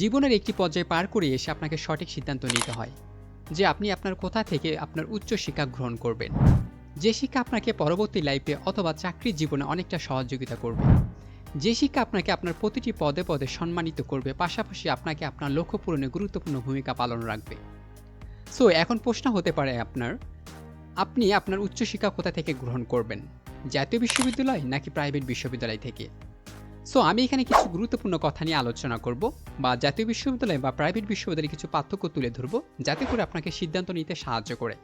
জীবনের একটি পর্যায়ে পার করে এসে আপনাকে সঠিক সিদ্ধান্ত নিতে হয় যে আপনি আপনার কোথা থেকে আপনার উচ্চ শিক্ষা গ্রহণ করবেন। যে শিক্ষা আপনাকে পরবর্তী লাইফে অথবা চাকরির জীবনে অনেকটা সহযোগিতা করবে। যে শিক্ষা আপনাকে আপনার প্রতিটি পদে পদে সম্মানিত করবে, পাশাপাশি আপনাকে আপনার লক্ষ্য পূরণে গুরুত্বপূর্ণ ভূমিকা পালন রাখবে। সো এখন প্রশ্ন হতে পারে আপনার, আপনি আপনার উচ্চশিক্ষা কোথা থেকে গ্রহণ করবেন? জাতীয় বিশ্ববিদ্যালয় নাকি প্রাইভেট বিশ্ববিদ্যালয় থেকে? সো আমি এখানে কিছু গুরুত্বপূর্ণ কথা নিয়ে আলোচনা করব বা জাতীয় বিশ্ববিদ্যালয় বা প্রাইভেট বিশ্ববিদ্যালয়ে কিছু পার্থক্য তুলে ধরব যাতে করে আপনাকে সিদ্ধান্ত নিতে সাহায্য করে।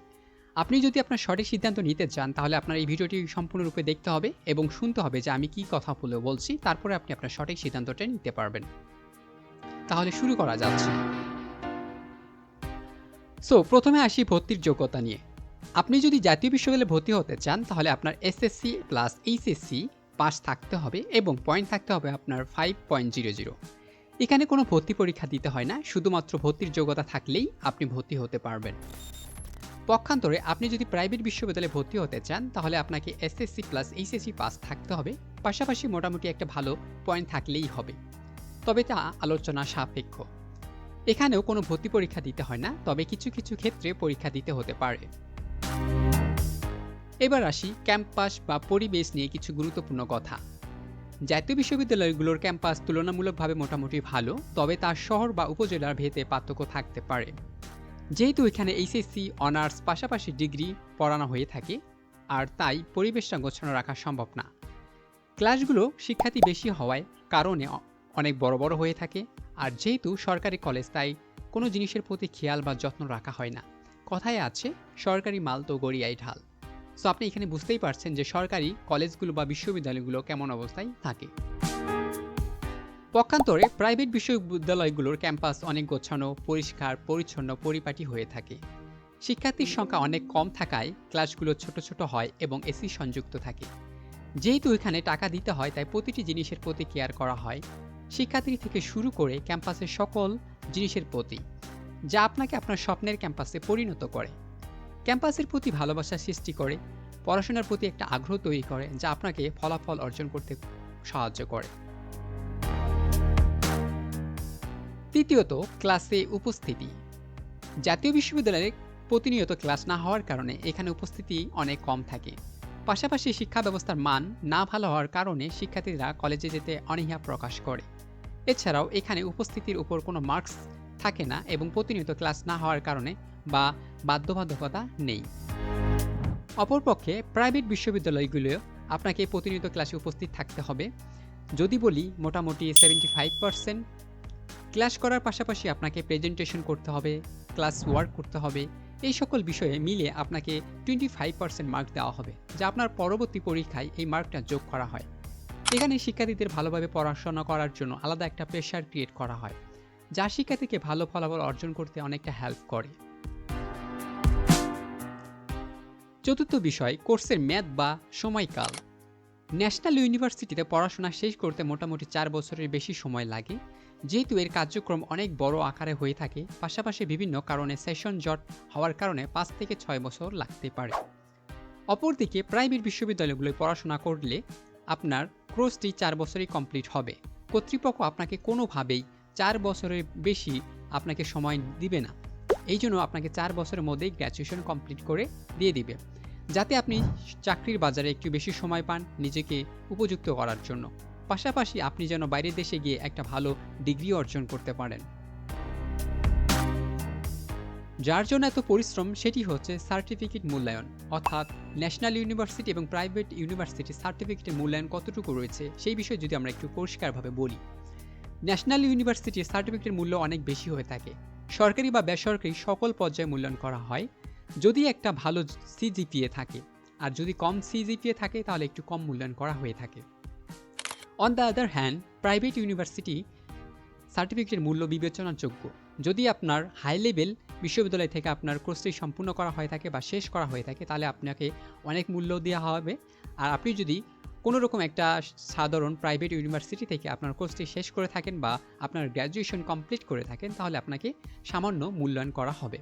আপনি যদি আপনার সঠিক সিদ্ধান্ত নিতে চান, তাহলে আপনার এই ভিডিওটি সম্পূর্ণরূপে দেখতে হবে এবং শুনতে হবে যে আমি কি কথা বলে বলছি, তারপরে আপনি আপনার সঠিক সিদ্ধান্তটা নিতে পারবেন। তাহলে শুরু করা যাচ্ছে। সো প্রথমে আসি ভর্তির যোগ্যতা নিয়ে। আপনি যদি জাতীয় বিশ্ববিদ্যালয়ে ভর্তি হতে চান, তাহলে আপনার এসএসসি প্লাস এইচএসসি পাস থাকতে হবে এবং পয়েন্ট থাকতে হবে আপনার ফাইভ পয়েন্ট জিরো জিরো এখানে কোনো ভর্তি পরীক্ষা দিতে হয় না, শুধুমাত্র ভর্তির যোগ্যতা থাকলেই আপনি ভর্তি হতে পারবেন। পক্ষান্তরে আপনি যদি প্রাইভেট বিশ্ববিদ্যালয়ে ভর্তি হতে চান, তাহলে আপনাকে এসএসসি প্লাস এইচএসসি পাস থাকতে হবে, পাশাপাশি মোটামুটি একটা ভালো পয়েন্ট থাকলেই হবে। তবে তা আলোচনা সাপেক্ষ। এখানেও কোনো ভর্তি পরীক্ষা দিতে হয় না, তবে কিছু কিছু ক্ষেত্রে পরীক্ষা দিতে হতে পারে। এবার আসি ক্যাম্পাস বা পরিবেশ নিয়ে কিছু গুরুত্বপূর্ণ কথা। জাতীয় বিশ্ববিদ্যালয়গুলোর ক্যাম্পাস তুলনামূলকভাবে মোটামুটি ভালো, তবে তার শহর বা উপজেলার ভেদে পার্থক্য থাকতে পারে। যেহেতু এখানে এইচএসসি, অনার্স পাশাপাশি ডিগ্রি পড়ানো হয়ে থাকে, আর তাই পরিবেশটা গোছানো রাখা সম্ভব না। ক্লাসগুলো শিক্ষার্থী বেশি হওয়ায় কারণে অনেক বড় বড় হয়ে থাকে, আর যেহেতু সরকারি কলেজ, তাই কোনো জিনিসের প্রতি খেয়াল বা যত্ন রাখা হয় না। কথায় আছে, সরকারি মাল তো গড়িয়াই ঢাল। সো আপনি এখানে বুঝতেই পারছেন যে সরকারি কলেজগুলো বা বিশ্ববিদ্যালয়গুলো কেমন অবস্থায় থাকে। পক্ষান্তরে প্রাইভেট বিশ্ববিদ্যালয়গুলোর ক্যাম্পাস অনেক গোছানো, পরিষ্কার, পরিচ্ছন্ন, পরিপাটি হয়ে থাকে। শিক্ষার্থীর সংখ্যা অনেক কম থাকায় ক্লাসগুলো ছোট ছোট হয় এবং এসি সংযুক্ত থাকে। যেহেতু এখানে টাকা দিতে হয়, তাই প্রতিটি জিনিসের প্রতি কেয়ার করা হয়। শিক্ষার্থী থেকে শুরু করে ক্যাম্পাসের সকল জিনিসের প্রতি, যা আপনাকে আপনার স্বপ্নের ক্যাম্পাসে পরিণত করে। ক্যাম্পাসের প্রতি ভালোবাসা সৃষ্টি করে, পড়াশোনার প্রতি একটা আগ্রহ তৈরি করে, যা আপনাকে ফলাফল অর্জন করতে সাহায্য করে। তৃতীয়ত, ক্লাসে উপস্থিতি। জাতীয় বিশ্ববিদ্যালয়ে প্রতিনিয়ত ক্লাস না হওয়ার কারণে এখানে উপস্থিতি অনেক কম থাকে। পাশাপাশি শিক্ষা ব্যবস্থার মান না ভালো হওয়ার কারণে শিক্ষার্থীরা কলেজে যেতে অনীহা প্রকাশ করে। এছাড়াও এখানে উপস্থিতির উপর কোনো মার্কস থাকে না এবং প্রতিনিয়ত ক্লাস না হওয়ার কারণে বা বাধ্যবাধকতা নেই। অপরপক্ষে প্রাইভেট বিশ্ববিদ্যালয়গুলো আপনাকে প্রতিনিয়ত ক্লাসে উপস্থিত থাকতে হবে। যদি বলি মোটামুটি সেভেন্টি ফাইভ পার্সেন্ট ক্লাস করার পাশাপাশি আপনাকে প্রেজেন্টেশন করতে হবে, ক্লাস ওয়ার্ক করতে হবে। এই সকল বিষয়ে মিলে আপনাকে টোয়েন্টি ফাইভ পার্সেন্ট মার্ক দেওয়া হবে, যা আপনার পরবর্তী পরীক্ষায় এই মার্কটা যোগ করা হয়। এখানে শিক্ষার্থীদের ভালোভাবে পড়াশোনা করার জন্য আলাদা একটা প্রেশার ক্রিয়েট করা হয়। যা শিক্ষার্থীকে ভালো ফলাফল অর্জন করতে অনেকটা হেল্প করে। চতুর্থ বিষয়, কোর্সের মেয়াদ বা সময়কাল। ন্যাশনাল ইউনিভার্সিটিতে পড়াশোনা শেষ করতে মোটামুটি চার বছরের বেশি সময় লাগে। যেহেতু এর কার্যক্রম অনেক বড় আকারে হয়ে থাকে, পাশাপাশি বিভিন্ন কারণে সেশন জট হওয়ার কারণে পাঁচ থেকে ছয় বছর লাগতে পারে। অপরদিকে প্রাইভেট বিশ্ববিদ্যালয়গুলোয় পড়াশোনা করলে আপনার কোর্সটি চার বছরই কমপ্লিট হবে। কর্তৃপক্ষ আপনাকে কোনোভাবেই চার বছরের বেশি আপনাকে সময় দিবে না। এই জন্য আপনাকে চার বছরের মধ্যেই গ্র্যাজুয়েশন কমপ্লিট করে দিয়ে দিবে। যাতে আপনি চাকরির বাজারে একটু বেশি সময় পান নিজেকে উপযুক্ত করার জন্য। পাশাপাশি আপনি যেন বাইরের দেশে গিয়ে একটা ভালো ডিগ্রি অর্জন করতে পারেন। যার জন্য এত পরিশ্রম সেটি হচ্ছে সার্টিফিকেট মূল্যায়ন। অর্থাৎ ন্যাশনাল ইউনিভার্সিটি এবং প্রাইভেট ইউনিভার্সিটি সার্টিফিকেটের মূল্যায়ন কতটুকু রয়েছে সেই বিষয়ে যদি আমরা একটু পরিষ্কারভাবে বলি। ন্যাশনাল ইউনিভার্সিটির সার্টিফিকেটের মূল্য অনেক বেশি হয়ে থাকে। সরকারি বা বেসরকারি সকল পর্যায়ে মূল্যায়ন করা হয়। যদি একটা ভালো সিজিপিএ থাকে, আর যদি কম সিজিপিএ থাকে, তাহলে একটু কম মূল্যায়ন করা হয়ে থাকে। On the other hand private university সার্টিফিকেটের মূল্য বিবেচনাযোগ্য। যদি আপনার হাই লেভেল বিশ্ববিদ্যালয় থেকে আপনার কোর্সটি সম্পূর্ণ করা হয়ে থাকে বা শেষ করা হয়ে থাকে, তাহলে আপনাকে অনেক মূল্য দেওয়া হবে। আর আপনি যদি কোনো রকম একটা সাধারণ প্রাইভেট ইউনিভার্সিটি থেকে আপনার কোর্সটি শেষ করে থাকেন বা আপনার গ্র্যাজুয়েশন কমপ্লিট করে থাকেন, তাহলে আপনাকে সামান্য মূল্যায়ন করা হবে।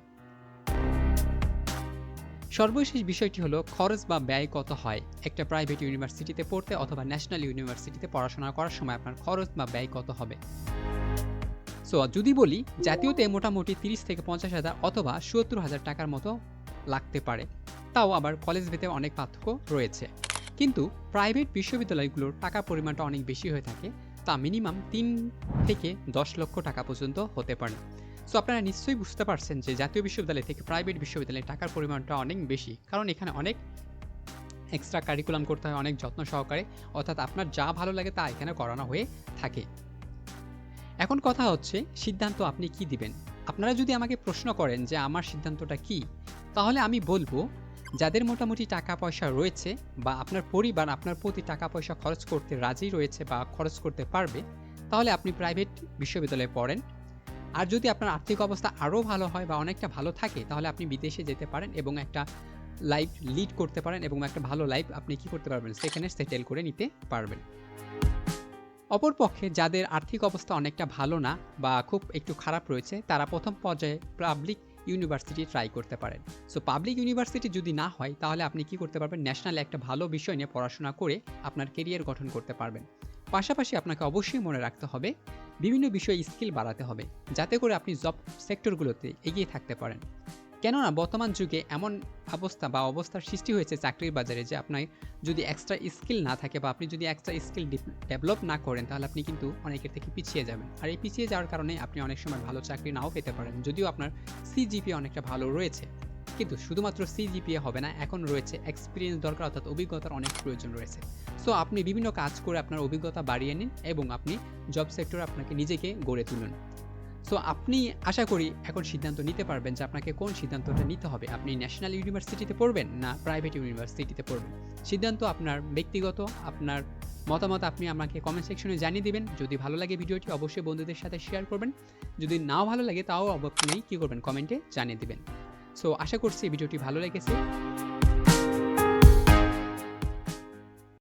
সর্বশেষ বিষয়টি হলো, খরচ বা ব্যয় কত হয়? একটা প্রাইভেট ইউনিভার্সিটিতে পড়তে অথবা ন্যাশনাল ইউনিভার্সিটিতে পড়াশোনা করার সময় আপনার খরচ বা ব্যয় কত হবে? সো যদি বলি, জাতীয়তে মোটামুটি তিরিশ থেকে পঞ্চাশ হাজার অথবা সত্তর হাজার টাকার মতো লাগতে পারে। তাও আবার কলেজ ভেদে অনেক পার্থক্য রয়েছে। কিন্তু প্রাইভেট বিশ্ববিদ্যালয়গুলোর টাকা পরিমাণটা অনেক বেশি হয়ে থাকে, তা মিনিমাম তিন থেকে দশ লক্ষ টাকা পর্যন্ত হতে পারে। সো আপনারা নিশ্চয়ই বুঝতে পারছেন যে জাতীয় বিশ্ববিদ্যালয় থেকে প্রাইভেট বিশ্ববিদ্যালয়ে টাকার পরিমাণটা অনেক বেশি। কারণ এখানে অনেক এক্সট্রা কারিকুলাম করতে হয়, অনেক যত্ন সহকারে, অর্থাৎ আপনার যা ভালো লাগে তা এখানে করানো হয়ে থাকে। এখন কথা হচ্ছে, সিদ্ধান্ত আপনি কি দিবেন? আপনারা যদি আমাকে প্রশ্ন করেন যে আমার সিদ্ধান্তটা কি, তাহলে আমি বলব যাদের মোটামুটি টাকা পয়সা রয়েছে বা আপনার পরিবার, আপনার প্রতি টাকা পয়সা খরচ করতে রাজি রয়েছে বা খরচ করতে পারবে, তাহলে আপনি প্রাইভেট বিশ্ববিদ্যালয়ে পড়েন। আর যদি আপনার আর্থিক অবস্থা আরও ভালো হয় বা অনেকটা ভালো থাকে, তাহলে আপনি বিদেশে যেতে পারেন এবং একটা লাইফ লিড করতে পারেন এবং একটা ভালো লাইফ আপনি কি করতে পারবেন? সেখানে সেটেল করে নিতে পারবেন। অপরপক্ষে যাদের আর্থিক অবস্থা অনেকটা ভালো না বা খুব একটু খারাপ রয়েছে, তারা প্রথম পর্যায়ে পাবলিক ইউনিভার্সিটি ট্রাই করতে পারেন। সো পাবলিক ইউনিভার্সিটি যদি না হয়, তাহলে আপনি কি করতে পারবেন? ন্যাশনাল একটা ভালো বিষয় নিয়ে পড়াশোনা করে আপনার কেরিয়ার গঠন করতে পারবেন। পাশাপাশি আপনাকে অবশ্যই মনে রাখতে হবে, বিভিন্ন বিষয়ে স্কিল বাড়াতে হবে, যাতে করে আপনি জব সেক্টরগুলোতে এগিয়ে থাকতে পারেন। কেননা বর্তমান যুগে এমন অবস্থা বা অবস্থার সৃষ্টি হয়েছে চাকরির বাজারে যে আপনার যদি এক্সট্রা স্কিল না থাকে বা আপনি যদি এক্সট্রা স্কিল ডেভেলপ না করেন, তাহলে আপনি কিন্তু অনেকের থেকে পিছিয়ে যাবেন। আর এই পিছিয়ে যাওয়ার কারণে আপনি অনেক সময় ভালো চাকরি নাও পেতে পারেন। যদিও আপনার সিজিপি অনেকটা ভালো রয়েছে, কিন্তু শুধুমাত্র সিজিপিএ হবে না, এখন রয়েছে এক্সপিরিয়েন্স দরকার, অর্থাৎ অভিজ্ঞতার অনেক প্রয়োজন রয়েছে। সো আপনি বিভিন্ন কাজ করে আপনার অভিজ্ঞতা বাড়িয়ে নিন এবং আপনি জব সেক্টরে আপনাকে নিজেকে গড়ে তুলুন। সো আপনি আশা করি এখন সিদ্ধান্ত নিতে পারবেন যে আপনাকে কোন সিদ্ধান্তটা নিতে হবে। আপনি ন্যাশনাল ইউনিভার্সিটিতে পড়বেন না প্রাইভেট ইউনিভার্সিটিতে পড়বেন। সিদ্ধান্ত আপনার ব্যক্তিগত, আপনার মতামত আপনি আমাকে কমেন্ট সেকশনে জানিয়ে দিবেন। যদি ভালো লাগে ভিডিওটি, অবশ্যই বন্ধুদের সাথে শেয়ার করবেন। যদি নাও ভালো লাগে, তাও আপনি কী করবেন? কমেন্টে জানিয়ে দিবেন। সো আশা করছি ভিডিওটি ভালো লেগেছে।